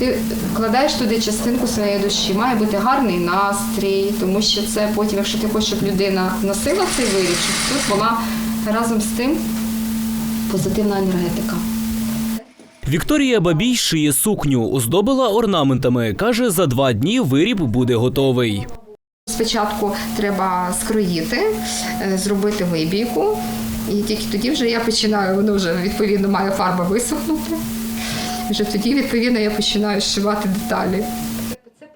ти вкладаєш туди частинку своєї душі. Має бути гарний настрій, тому що це потім, якщо ти хочеш, щоб людина носила цей виріб, щоб тут була разом з тим позитивна енергетика. Вікторія Бабій шиє сукню, оздобила орнаментами. Каже, за два дні виріб буде готовий. Спочатку треба скроїти, е, зробити вибійку, і тільки тоді вже я починаю, воно вже відповідно має фарба висохнути. Вже тоді, відповідно, я починаю зшивати деталі.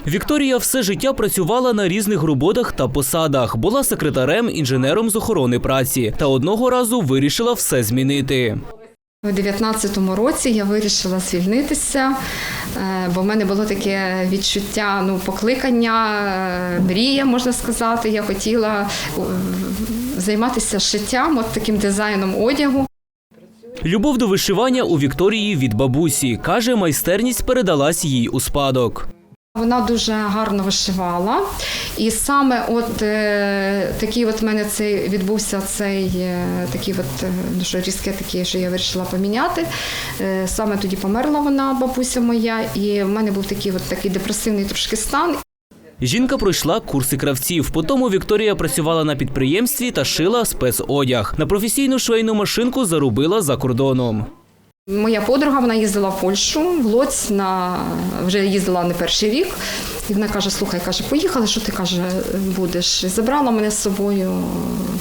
Вікторія все життя працювала на різних роботах та посадах. Була секретарем, інженером з охорони праці та одного разу вирішила все змінити. У 19-му році я вирішила звільнитися, е, бо в мене було таке відчуття ну, покликання, е, мрія, можна сказати. Я хотіла е, займатися шиттям, от таким дизайном одягу. Любов до вишивання у Вікторії від бабусі каже, майстерність передалась їй у спадок. Вона дуже гарно вишивала, і саме от е, такий от в мене цей відбувся цей е, такий от е, ну, що різке таке, що я вирішила поміняти. Е, саме тоді померла вона, бабуся моя, і в мене був такий от такий депресивний трошки стан. Жінка пройшла курси кравців. Потім Вікторія працювала на підприємстві та шила спецодяг. На професійну швейну машинку заробила за кордоном. Моя подруга вона їздила в Польщу, в Лоць на вже їздила не перший рік. І вона каже: слухай, каже, поїхали, що ти каже, будеш? Забрала мене з собою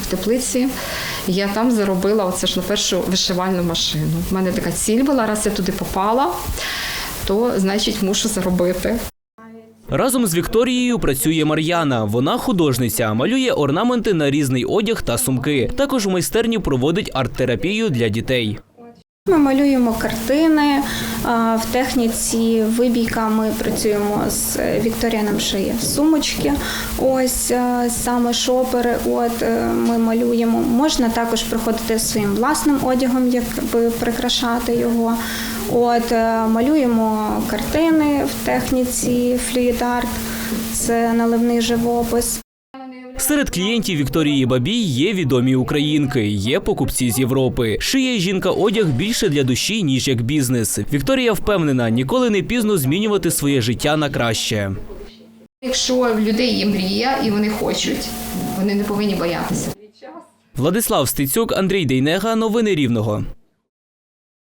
в теплиці. Я там заробила оце ж на першу вишивальну машину. У мене така ціль була, раз я туди попала, то значить мушу заробити. Разом з Вікторією працює Мар'яна. Вона художниця, малює орнаменти на різний одяг та сумки. Також у майстерні проводить арт-терапію для дітей. Ми малюємо картини в техніці вибійка. Ми працюємо з Вікторія нам шиє сумочки. Ось саме шопери. От е, ми малюємо. Можна також приходити своїм власним одягом, якби прикрашати його. От е, малюємо картини в техніці флюїд-арт, це наливний живопис. Серед клієнтів Вікторії Бабій є відомі українки, є покупці з Європи. Шиє жінка одяг більше для душі, ніж як бізнес. Вікторія впевнена, ніколи не пізно змінювати своє життя на краще. Якщо в людей є мрія і вони хочуть, вони не повинні боятися. Владислав Стецюк, Андрій Дейнега. Новини Рівного.